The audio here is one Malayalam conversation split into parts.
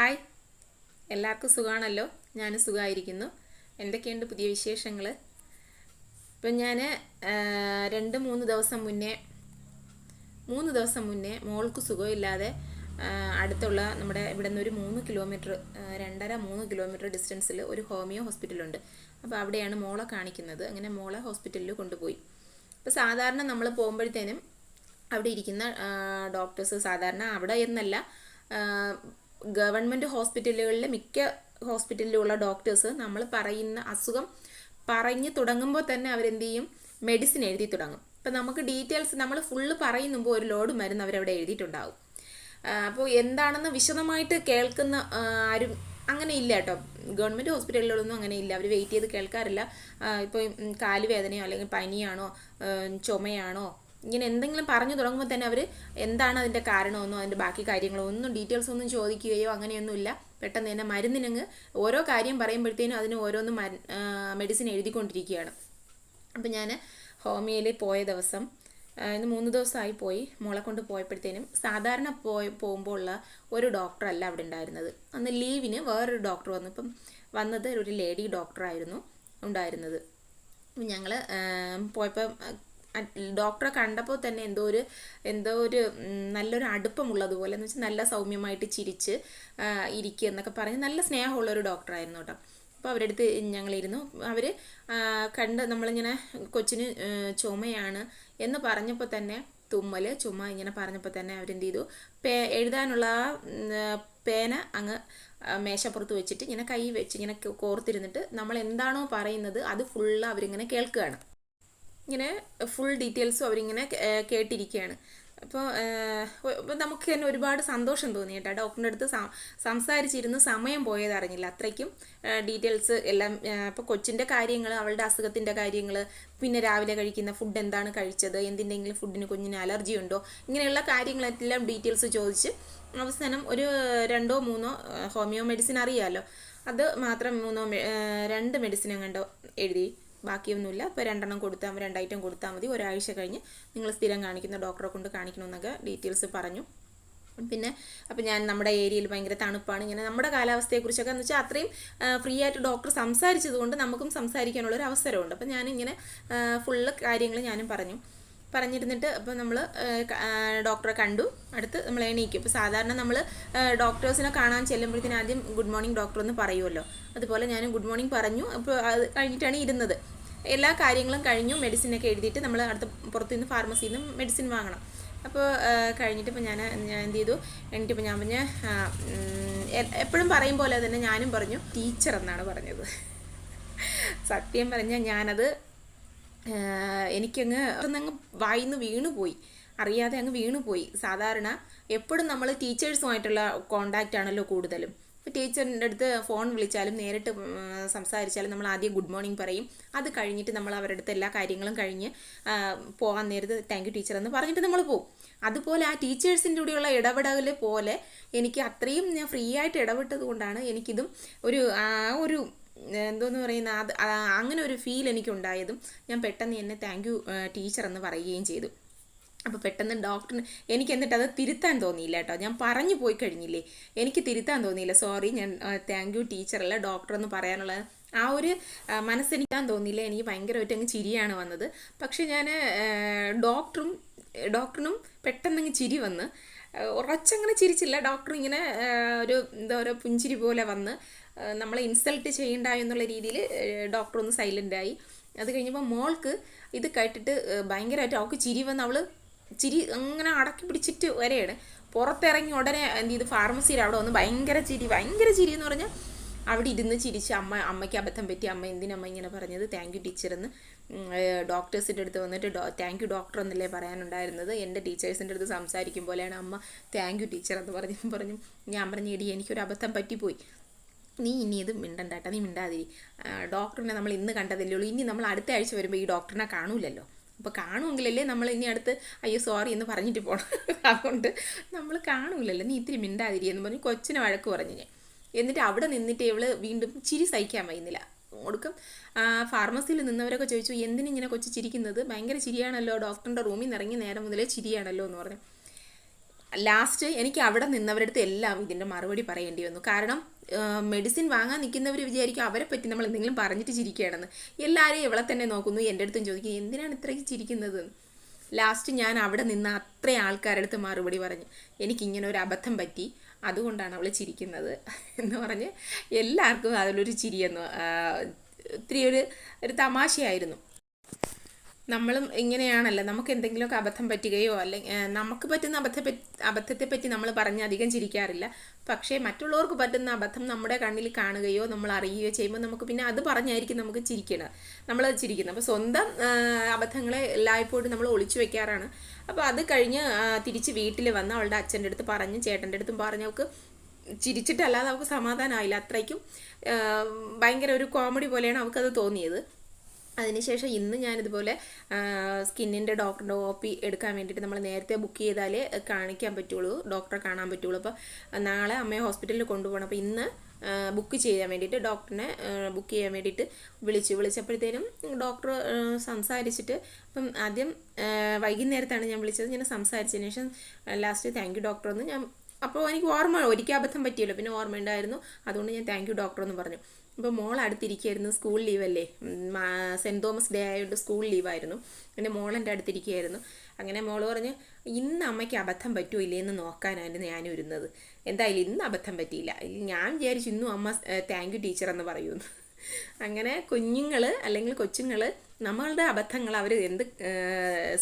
ഹായ്. എല്ലാവർക്കും സുഖമാണല്ലോ ഞാൻ സുഖമായിരിക്കുന്നു എന്തൊക്കെയുണ്ട് പുതിയ വിശേഷങ്ങൾ? ഇപ്പം ഞാൻ രണ്ട് മൂന്ന് ദിവസം മുന്നേ മൂന്ന് ദിവസം മുന്നേ മോൾക്ക് സുഖമില്ലാതെ അടുത്തുള്ള നമ്മുടെ ഇവിടെ നിന്ന് ഒരു മൂന്ന് കിലോമീറ്റർ രണ്ടര മൂന്ന് കിലോമീറ്റർ ഡിസ്റ്റൻസിൽ ഒരു ഹോമിയോ ഹോസ്പിറ്റലുണ്ട് അപ്പോൾ അവിടെയാണ് മോളെ കാണിക്കുന്നത്. അങ്ങനെ മോളെ ഹോസ്പിറ്റലിൽ കൊണ്ടുപോയി. അപ്പോൾ സാധാരണ നമ്മൾ പോകുമ്പോഴത്തേനും അവിടെ ഇരിക്കുന്ന ഡോക്ടേഴ്സ് സാധാരണ അവിടെ എന്നല്ല ഗവൺമെന്റ് ഹോസ്പിറ്റലുകളിലെ മിക്ക ഹോസ്പിറ്റലിലുള്ള ഡോക്ടേഴ്സ് നമ്മൾ പറയുന്ന അസുഖം പറഞ്ഞ് തുടങ്ങുമ്പോൾ തന്നെ അവരെന്ത് ചെയ്യും മെഡിസിൻ എഴുതി തുടങ്ങും. ഇപ്പം നമുക്ക് ഡീറ്റെയിൽസ് നമ്മൾ ഫുള്ള് പറയുമ്പോൾ ഒരു ലോഡ് മരുന്ന് അവരവിടെ എഴുതിയിട്ടുണ്ടാവും. അപ്പോൾ എന്താണെന്ന് വിശദമായിട്ട് കേൾക്കുന്ന ആരും അങ്ങനെ ഇല്ല കേട്ടോ. ഗവൺമെന്റ് ഹോസ്പിറ്റലുകളൊന്നും അങ്ങനെ ഇല്ല. അവർ വെയിറ്റ് ചെയ്ത് കേൾക്കാറില്ല. ഇപ്പോൾ കാലുവേദനയോ അല്ലെങ്കിൽ പനിയാണോ ചുമയാണോ ഇങ്ങനെ എന്തെങ്കിലും പറഞ്ഞു തുടങ്ങുമ്പോൾ തന്നെ അവർ എന്താണ് അതിന്റെ കാരണമെന്നോ അതിന്റെ ബാക്കി കാര്യങ്ങളോ ഒന്നും ഡീറ്റെയിൽസ് ഒന്നും ചോദിക്കുകയോ അങ്ങനെയൊന്നുമില്ല. പെട്ടെന്ന് തന്നെ മരുന്നിനങ്ങ് ഓരോ കാര്യം പറയുമ്പോഴത്തേനും അതിന് ഓരോന്നും മെഡിസിൻ എഴുതിക്കൊണ്ടിരിക്കുകയാണ്. അപ്പം ഞാൻ ഹോമിയയിൽ പോയ ദിവസം ഇന്ന് മൂന്ന് ദിവസമായി പോയി. മോളെ കൊണ്ട് പോയപ്പോഴത്തേനും സാധാരണ പോയി പോകുമ്പോൾ ഉള്ള ഒരു ഡോക്ടറല്ല അവിടെ ഉണ്ടായിരുന്നത്. അന്ന് ലീവിന് വേറൊരു ഡോക്ടർ വന്നു. ഇപ്പം വന്നത് ഒരു ലേഡി ഡോക്ടറായിരുന്നു ഉണ്ടായിരുന്നത്. ഞങ്ങൾ പോയപ്പോൾ ഡോക്ടറെ കണ്ടപ്പോൾ തന്നെ എന്തോ ഒരു എന്തോ ഒരു നല്ലൊരു അടുപ്പമുള്ളതുപോലെ എന്ന് വെച്ചാൽ നല്ല സൗമ്യമായിട്ട് ചിരിച്ച് ഇരിക്കുക എന്നൊക്കെ പറഞ്ഞ് നല്ല സ്നേഹമുള്ള ഒരു ഡോക്ടറായിരുന്നു കേട്ടോ. അപ്പോൾ അവരുടെ അടുത്ത് ഞങ്ങളിരുന്നു. അവർ കണ്ട് നമ്മളിങ്ങനെ കൊച്ചിന് ചുമയാണ് എന്ന് പറഞ്ഞപ്പോൾ തന്നെ തുമ്മൽ ചുമ ഇങ്ങനെ പറഞ്ഞപ്പോൾ തന്നെ അവരെന്ത് ചെയ്തു? പേ എഴുതാനുള്ള പേന അങ്ങ് മേശപ്പുറത്ത് വെച്ചിട്ട് ഇങ്ങനെ കൈ വെച്ച് ഇങ്ങനെ കോർത്തിരുന്നിട്ട് നമ്മൾ എന്താണോ പറയുന്നത് അത് ഫുള്ള് അവരിങ്ങനെ കേൾക്കുകയാണ്. ഇങ്ങനെ ഫുൾ ഡീറ്റെയിൽസും അവരിങ്ങനെ കേട്ടിരിക്കുകയാണ് അപ്പോൾ നമുക്ക് തന്നെ ഒരുപാട് സന്തോഷം തോന്നി കേട്ടോ. ഡോക്ടറിന്റെ അടുത്ത് സംസാരിച്ചിരുന്ന് സമയം പോയത് അറിഞ്ഞില്ല. അത്രയ്ക്കും ഡീറ്റെയിൽസ് എല്ലാം ഇപ്പോൾ കൊച്ചിന്റെ കാര്യങ്ങൾ അവളുടെ അസുഖത്തിന്റെ കാര്യങ്ങൾ പിന്നെ രാവിലെ കഴിക്കുന്ന ഫുഡ് എന്താണ് കഴിച്ചത് എന്തിന്റെങ്കിലും ഫുഡിന് കുഞ്ഞിന് അലർജി ഉണ്ടോ ഇങ്ങനെയുള്ള കാര്യങ്ങളെല്ലാം ഡീറ്റെയിൽസ് ചോദിച്ച് അവസാനം ഒരു രണ്ടോ മൂന്നോ ഹോമിയോ മെഡിസിൻ അറിയാമല്ലോ അത് മാത്രം മൂന്നോ രണ്ട് മെഡിസിൻ കണ്ടോ എഴുതി. ബാക്കിയൊന്നുമില്ല. ഇപ്പോൾ രണ്ടെണ്ണം കൊടുത്താൽ മതി രണ്ടായിട്ടും കൊടുത്താൽ മതി. ഒരാഴ്ച കഴിഞ്ഞ് നിങ്ങൾ സ്ഥിരം കാണിക്കുന്ന ഡോക്ടറെ കൊണ്ട് കാണിക്കണമെന്നൊക്കെ ഡീറ്റെയിൽസ് പറഞ്ഞു. പിന്നെ അപ്പം ഞാൻ നമ്മുടെ ഏരിയയിൽ ഭയങ്കര തണുപ്പാണ്. ഇങ്ങനെ നമ്മുടെ കാലാവസ്ഥയെക്കുറിച്ചൊക്കെ എന്ന് വെച്ചാൽ അത്രയും ഫ്രീ ആയിട്ട് ഡോക്ടർ സംസാരിച്ചതുകൊണ്ട് നമുക്കും സംസാരിക്കാനുള്ളൊരു അവസരമുണ്ട്. അപ്പം ഞാനിങ്ങനെ ഫുള്ള് കാര്യങ്ങൾ ഞാനും പറഞ്ഞു. പറഞ്ഞിരുന്നിട്ട് അപ്പോൾ നമ്മൾ ഡോക്ടറെ കണ്ടു. അടുത്ത് നമ്മൾ എണീക്കും. ഇപ്പോൾ സാധാരണ നമ്മൾ ഡോക്ടേഴ്സിനെ കാണാൻ ചെല്ലുമ്പോഴത്തേന് ആദ്യം ഗുഡ് മോർണിംഗ് ഡോക്ടർ എന്ന് പറയുമല്ലോ അതുപോലെ ഞാൻ ഗുഡ് മോർണിംഗ് പറഞ്ഞു. അപ്പോൾ അത് കഴിഞ്ഞിട്ടാണ് ഇരുന്നത്. എല്ലാ കാര്യങ്ങളും കഴിഞ്ഞു. മെഡിസിനൊക്കെ എഴുതിയിട്ട് നമ്മൾ അടുത്ത പുറത്തു നിന്ന് ഫാർമസിയിൽ നിന്ന് മെഡിസിൻ വാങ്ങണം അപ്പോൾ കഴിഞ്ഞിട്ട് ഇപ്പോൾ ഞാൻ ഞാൻ എന്ത് ചെയ്തു? എന്നിട്ടിപ്പോൾ ഞാൻ പറഞ്ഞ എപ്പോഴും പറയും പോലെ തന്നെ ഞാനും പറഞ്ഞു. ടീച്ചർ എന്നാണ് പറഞ്ഞത്. സത്യം പറഞ്ഞാൽ ഞാനത് എനിക്കങ്ങ് അങ്ങ് വായിന്ന് വീണുപോയി. അറിയാതെ അങ്ങ് വീണുപോയി. സാധാരണ എപ്പോഴും നമ്മൾ ടീച്ചേഴ്സുമായിട്ടുള്ള കോണ്ടാക്റ്റ് ആണല്ലോ കൂടുതലും. ഇപ്പോൾ ടീച്ചറിന്റെ അടുത്ത് ഫോൺ വിളിച്ചാലും നേരിട്ട് സംസാരിച്ചാലും നമ്മൾ ആദ്യം ഗുഡ് മോർണിംഗ് പറയും. അത് കഴിഞ്ഞിട്ട് നമ്മൾ അവരുടെ അടുത്ത് എല്ലാ കാര്യങ്ങളും കഴിഞ്ഞ് പോകാൻ നേരത്ത് താങ്ക് യു ടീച്ചർ എന്ന് പറഞ്ഞിട്ട് നമ്മൾ പോകും അതുപോലെ ആ ടീച്ചേഴ്സിന്റെ കൂടെയുള്ള ഇടപെടൽ പോലെ എനിക്ക് അത്രയും ഞാൻ ഫ്രീ ആയിട്ട് ഇടപെട്ടത് കൊണ്ടാണ് എനിക്കിതും ഒരു ആ ഒരു എന്തോന്ന് പറയുന്ന അത് അങ്ങനെ ഒരു ഫീൽ എനിക്കുണ്ടായതും ഞാൻ പെട്ടെന്ന് എന്നെ താങ്ക് യു ടീച്ചർ എന്ന് പറയുകയും ചെയ്തു. അപ്പോൾ പെട്ടെന്ന് ഡോക്ടറിന് എനിക്ക് എന്നിട്ട് അത് തിരുത്താൻ തോന്നിയില്ല കേട്ടോ. ഞാൻ പറഞ്ഞു പോയി കഴിഞ്ഞില്ലേ? എനിക്ക് തിരുത്താൻ തോന്നിയില്ല. സോറി ഞാൻ താങ്ക് യു ടീച്ചറല്ല ഡോക്ടർ എന്ന് പറയാനുള്ള ആ ഒരു മനസ്സെനിക്കാൻ തോന്നിയില്ല. എനിക്ക് ഭയങ്കരമായിട്ട് അങ്ങ് ചിരിയാണ് വന്നത്. പക്ഷേ ഞാൻ ഡോക്ടറും ഡോക്ടറിനും പെട്ടെന്നങ്ങ് ചിരി വന്ന് ഉറച്ചങ്ങനെ ചിരിച്ചില്ല. ഡോക്ടർ ഇങ്ങനെ ഒരു എന്താ പറയുക പുഞ്ചിരി പോലെ വന്ന് നമ്മളെ ഇൻസൾട്ട് ചെയ്യണ്ട എന്നുള്ള രീതിയിൽ ഡോക്ടർ ഒന്ന് സൈലന്റായി അത് കഴിഞ്ഞപ്പോൾ മോൾക്ക് ഇത് കേട്ടിട്ട് ഭയങ്കരമായിട്ട് അവൾക്ക് ചിരി വന്ന് അവൾ ചിരി അങ്ങനെ അടക്കി പിടിച്ചിട്ട് വരെയാണ്. പുറത്തിറങ്ങി ഉടനെ എന്ത് ചെയ്തു ഫാർമസിയിൽ അവിടെ വന്ന് ഭയങ്കര ചിരി ഭയങ്കര ചിരി എന്ന് പറഞ്ഞാൽ അവിടെ ഇരുന്ന് ചിരിച്ച് അമ്മ അമ്മയ്ക്ക് അബദ്ധം പറ്റി. അമ്മ എന്തിനമ്മ ഇങ്ങനെ പറഞ്ഞത്? താങ്ക് യു ടീച്ചർ എന്ന്. ഡോക്ടേഴ്സിന്റെ അടുത്ത് വന്നിട്ട് താങ്ക് യു ഡോക്ടർ എന്നല്ലേ പറയാനുണ്ടായിരുന്നത്. എന്റെ ടീച്ചേഴ്സിന്റെ അടുത്ത് സംസാരിക്കും പോലെയാണ്. അമ്മ താങ്ക് യു ടീച്ചർ എന്ന് പറഞ്ഞു പറഞ്ഞു ഞാൻ പറഞ്ഞു എടി എനിക്കൊരു അബദ്ധം പറ്റിപ്പോയി. നീ ഇനി ഇത് മിണ്ടണ്ടാട്ടാ നീ മിണ്ടാതിരി. ഡോക്ടറിനെ നമ്മൾ ഇന്ന് കണ്ടതല്ലേ ഉള്ളൂ. ഇനി നമ്മൾ അടുത്ത ആഴ്ച വരുമ്പോൾ ഈ ഡോക്ടറിനെ കാണൂലല്ലോ. അപ്പോൾ കാണുമെങ്കിലല്ലേ നമ്മൾ ഇനി അടുത്ത് അയ്യോ സോറി എന്ന് പറഞ്ഞിട്ട് പോകണം അതുകൊണ്ട് നമ്മൾ കാണൂലല്ലോ. നീ ഇത്തിരി മിണ്ടാതിരി എന്ന് പറഞ്ഞ് കൊച്ചിനെ വഴക്ക് പറഞ്ഞു ഞാൻ. എന്നിട്ട് അവിടെ നിന്നിട്ട് ഇവൾ വീണ്ടും ചിരി സഹിക്കാൻ വയ്യുന്നില്ല ഒടുക്കം ഫാർമസിയിൽ നിന്നവരൊക്കെ ചോദിച്ചു എന്തിനിങ്ങനെ കൊച്ചു ചിരിക്കുന്നത്? ഭയങ്കര ചിരിയാണല്ലോ ഡോക്ടറിന്റെ റൂമിൽ നിന്ന് ഇറങ്ങി നേരം മുതലേ ചിരിയാണല്ലോ എന്ന് പറഞ്ഞു. ലാസ്റ്റ് എനിക്ക് അവിടെ നിന്നവരടുത്ത് എല്ലാം ഇതിന്റെ മറുപടി പറയേണ്ടി വന്നു. കാരണം മെഡിസിൻ വാങ്ങാൻ നിൽക്കുന്നവർ വിചാരിക്കും അവരെ പറ്റി നമ്മൾ എന്തെങ്കിലും പറഞ്ഞിട്ട് ചിരിക്കുകയാണെന്ന്. എല്ലാവരെയും ഇവളെ തന്നെ നോക്കുന്നു എന്റെ അടുത്തും ചോദിക്കും എന്തിനാണ് ഇത്രയ്ക്ക് ചിരിക്കുന്നത്? ലാസ്റ്റ് ഞാൻ അവിടെ നിന്ന് അത്രയും ആൾക്കാരുടെ അടുത്ത് മറുപടി പറഞ്ഞു. എനിക്കിങ്ങനെ ഒരു അബദ്ധം പറ്റി. അതുകൊണ്ടാണ് അവൾ ചിരിക്കുന്നത് എന്ന് പറഞ്ഞ് എല്ലാവർക്കും അതിലൊരു ചിരിയെന്ന് ഒത്തിരി ഒരു ഒരു തമാശയായിരുന്നു. നമ്മളും ഇങ്ങനെയാണല്ലോ. നമുക്ക് എന്തെങ്കിലുമൊക്കെ അബദ്ധം പറ്റുകയോ അല്ലെങ്കിൽ നമുക്ക് പറ്റുന്ന അബദ്ധ അബദ്ധത്തെ പറ്റി നമ്മൾ പറഞ്ഞ് അധികം ചിരിക്കാറില്ല. പക്ഷേ മറ്റുള്ളവർക്ക് പറ്റുന്ന അബദ്ധം നമ്മുടെ കണ്ണിൽ കാണുകയോ നമ്മൾ അറിയുകയോ ചെയ്യുമ്പോൾ നമുക്ക് പിന്നെ അത് പറഞ്ഞായിരിക്കും നമുക്ക് ചിരിക്കണം നമ്മൾ ചിരിക്കുന്നത്. അപ്പോൾ സ്വന്തം അബദ്ധങ്ങളെ എല്ലായ്പ്പോഴും നമ്മൾ ഒളിച്ചു വെക്കാറാണ്. അപ്പോൾ അത് കഴിഞ്ഞ് തിരിച്ച് വീട്ടിൽ വന്ന് അവളുടെ അച്ഛന്റെ അടുത്ത് പറഞ്ഞ് ചേട്ടന്റെ അടുത്തും പറഞ്ഞ് അവൾക്ക് ചിരിച്ചിട്ടല്ലാതെ അവൾക്ക് സമാധാനമായില്ല. അത്രയ്ക്കും ഭയങ്കര ഒരു കോമഡി പോലെയാണ് അവൾക്കത് തോന്നിയത്. അതിനുശേഷം ഇന്ന് ഞാനിതുപോലെ സ്കിന്നിന്റെ ഡോക്ടറിന്റെ ഒ പി എടുക്കാൻ വേണ്ടിയിട്ട് നമ്മൾ നേരത്തെ ബുക്ക് ചെയ്താലേ കാണിക്കാൻ പറ്റുള്ളൂ ഡോക്ടറെ കാണാൻ പറ്റുള്ളൂ. അപ്പോൾ നാളെ അമ്മയെ ഹോസ്പിറ്റലിൽ കൊണ്ടുപോകണം. അപ്പോൾ ഇന്ന് ബുക്ക് ചെയ്യാൻ വേണ്ടിയിട്ട് ഡോക്ടറിനെ ബുക്ക് ചെയ്യാൻ വേണ്ടിയിട്ട് വിളിച്ചു. വിളിച്ചപ്പോഴത്തേനും ഡോക്ടർ സംസാരിച്ചിട്ട് അപ്പം ആദ്യം വൈകുന്നേരത്താണ് ഞാൻ വിളിച്ചത്. ഞാൻ സംസാരിച്ചതിന് ശേഷം ലാസ്റ്റ് താങ്ക് യു ഡോക്ടർ എന്ന് ഞാൻ അപ്പോൾ എനിക്ക് ഓർമ്മ ഒരിക്കൽ അബദ്ധം പറ്റിയല്ലോ. പിന്നെ ഓർമ്മ ഉണ്ടായിരുന്നു അതുകൊണ്ട് ഞാൻ താങ്ക് യു ഡോക്ടർ എന്ന് പറഞ്ഞു. ഇപ്പോൾ മോൾ അടുത്തിരിക്കുകയായിരുന്നു സ്കൂൾ ലീവല്ലേ സെന്റ് തോമസ് ഡേ ആയതുകൊണ്ട് സ്കൂൾ ലീവായിരുന്നു എന്റെ മോൾ എന്റെ അടുത്തിരിക്കുകയായിരുന്നു അങ്ങനെ മോൾ പറഞ്ഞ് ഇന്ന് അമ്മയ്ക്ക് അബദ്ധം പറ്റുമോ ഇല്ലേന്ന് നോക്കാനായിരുന്നു ഞാൻ ഇരുന്നത് എന്തായാലും ഇന്ന് അബദ്ധം പറ്റിയില്ല. ഞാൻ വിചാരിച്ചു ഇന്നും അമ്മ താങ്ക് യു ടീച്ചർ എന്ന് പറയുന്നു. അങ്ങനെ കുഞ്ഞുങ്ങൾ അല്ലെങ്കിൽ കൊച്ചുങ്ങൾ നമ്മളുടെ അബദ്ധങ്ങൾ അവർ എന്ത്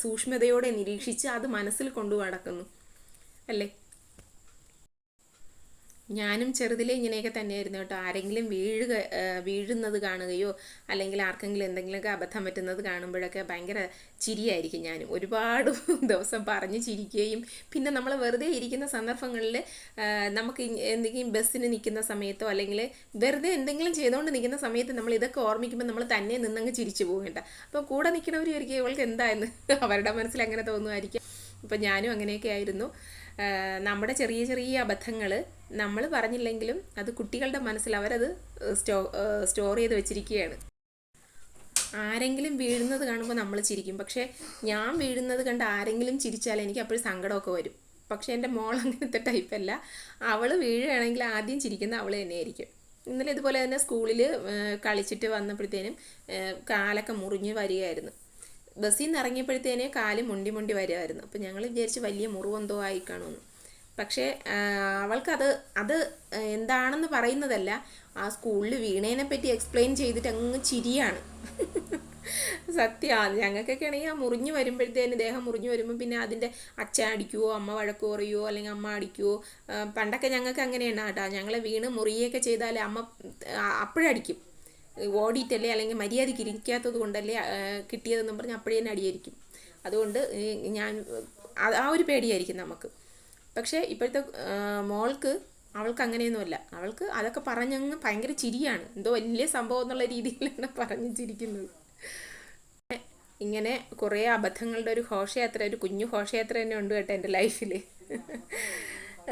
സൂക്ഷ്മതയോടെ നിരീക്ഷിച്ച് അത് മനസ്സിൽ കൊണ്ടു നടക്കുന്നു. അല്ലേ? ഞാനും ചെറുതിലെ ഇങ്ങനെയൊക്കെ തന്നെയായിരുന്നു കേട്ടോ. ആരെങ്കിലും വീഴുക വീഴുന്നത് കാണുകയോ അല്ലെങ്കിൽ ആർക്കെങ്കിലും എന്തെങ്കിലുമൊക്കെ അബദ്ധം പറ്റുന്നത് കാണുമ്പോഴൊക്കെ ഭയങ്കര ചിരിയായിരിക്കും ഞാനും. ഒരുപാട് ദിവസം പറഞ്ഞ് ചിരിക്കുകയും പിന്നെ നമ്മൾ വെറുതെ ഇരിക്കുന്ന സന്ദർഭങ്ങളിൽ നമുക്ക് എന്തെങ്കിലും ബസ്സിന് നിൽക്കുന്ന സമയത്തോ അല്ലെങ്കിൽ വെറുതെ എന്തെങ്കിലും ചെയ്തുകൊണ്ട് നിൽക്കുന്ന സമയത്ത് നമ്മൾ ഇതൊക്കെ ഓർമ്മിക്കുമ്പോൾ നമ്മൾ തന്നെ നിന്നങ്ങ് ചിരിച്ചു പോകും കേട്ടോ. അപ്പോൾ കൂടെ നിൽക്കുന്നവർ ഒരിക്കലും ഇവൾക്ക് എന്തായെന്ന് അവരുടെ മനസ്സിൽ അങ്ങനെ തോന്നുമായിരിക്കും. അപ്പം ഞാനും അങ്ങനെയൊക്കെ ആയിരുന്നു. നമ്മുടെ ചെറിയ ചെറിയ അബദ്ധങ്ങൾ നമ്മൾ പറഞ്ഞില്ലെങ്കിലും അത് കുട്ടികളുടെ മനസ്സിൽ അവരത് സ്റ്റോ സ്റ്റോർ ചെയ്ത് വെച്ചിരിക്കുകയാണ്. ആരെങ്കിലും വീഴുന്നത് കാണുമ്പോൾ നമ്മൾ ചിരിക്കും. പക്ഷേ ഞാൻ വീഴുന്നത് കണ്ട് ആരെങ്കിലും ചിരിച്ചാൽ എനിക്ക് അപ്പോഴും സങ്കടമൊക്കെ വരും. പക്ഷേ എന്റെ മോൾ അങ്ങനത്തെ ടൈപ്പല്ല അവൾ വീഴുകയാണെങ്കിൽ ആദ്യം ചിരിക്കുന്ന അവൾ തന്നെയായിരിക്കും. ഇന്നലെ ഇതുപോലെ തന്നെ സ്കൂളിൽ കളിച്ചിട്ട് വന്നപ്പോഴത്തേനും കാലൊക്കെ മുറിഞ്ഞ് വരികയായിരുന്നു. ബസ്സിൽ നിന്ന് ഇറങ്ങിയപ്പോഴത്തേനേ കാൽ മുണ്ടി മുണ്ടി വരുമായിരുന്നു അപ്പോൾ ഞങ്ങൾ വിചാരിച്ച് വലിയ മുറിവെന്തോ ആയി കാണുമെന്ന്. പക്ഷേ അവൾക്കത് അത് എന്താണെന്ന് പറയുന്നതല്ല. ആ സ്കൂളിൽ വീണേനെ പറ്റി എക്സ്പ്ലെയിൻ ചെയ്തിട്ട് അങ്ങ് ചിരിയാണ്. സത്യമാണ് ഞങ്ങൾക്കൊക്കെ ആണെങ്കിൽ ആ മുറിഞ്ഞു വരുമ്പോഴത്തേന് ദേഹം മുറിഞ്ഞു വരുമ്പോൾ പിന്നെ അതിന്റെ അച്ഛൻ അടിക്കുവോ അമ്മ വഴക്ക് പറയുവോ അല്ലെങ്കിൽ അമ്മ അടിക്കുവോ? പണ്ടൊക്കെ ഞങ്ങൾക്ക് അങ്ങനെയാണ് കേട്ടോ. ഞങ്ങളെ വീണ് മുറിയൊക്കെ ചെയ്താൽ അമ്മ അപ്പോഴടിക്കും ഓടിയിട്ടല്ലേ അല്ലെങ്കിൽ മര്യാദയ്ക്ക് ഇരിക്കാത്തത് കൊണ്ടല്ലേ കിട്ടിയതെന്നും പറഞ്ഞ് അപ്പോഴേ തന്നെ അടിയായിരിക്കും. അതുകൊണ്ട് ഞാൻ ആ ഒരു പേടിയായിരിക്കും നമുക്ക്. പക്ഷേ ഇപ്പോഴത്തെ മോൾക്ക് അവൾക്ക് അങ്ങനെയൊന്നുമല്ല. അവൾക്ക് അതൊക്കെ പറഞ്ഞങ്ങ് ഭയങ്കര ചിരിയാണ്. എന്തോ വലിയ സംഭവം എന്നുള്ള രീതിയിലാണ് പറഞ്ഞു ചിരിക്കുന്നത് ഇങ്ങനെ കുറേ അബദ്ധങ്ങളുടെ ഒരു ഘോഷയാത്ര ഒരു കുഞ്ഞു ഘോഷയാത്ര തന്നെ ഉണ്ട് കേട്ടോ എന്റെ ലൈഫിൽ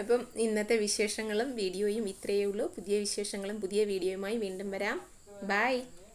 അപ്പം ഇന്നത്തെ വിശേഷങ്ങളും വീഡിയോയും ഇത്രയേ ഉള്ളൂ. പുതിയ വിശേഷങ്ങളും പുതിയ വീഡിയോയുമായി വീണ്ടും വരാം. Bye.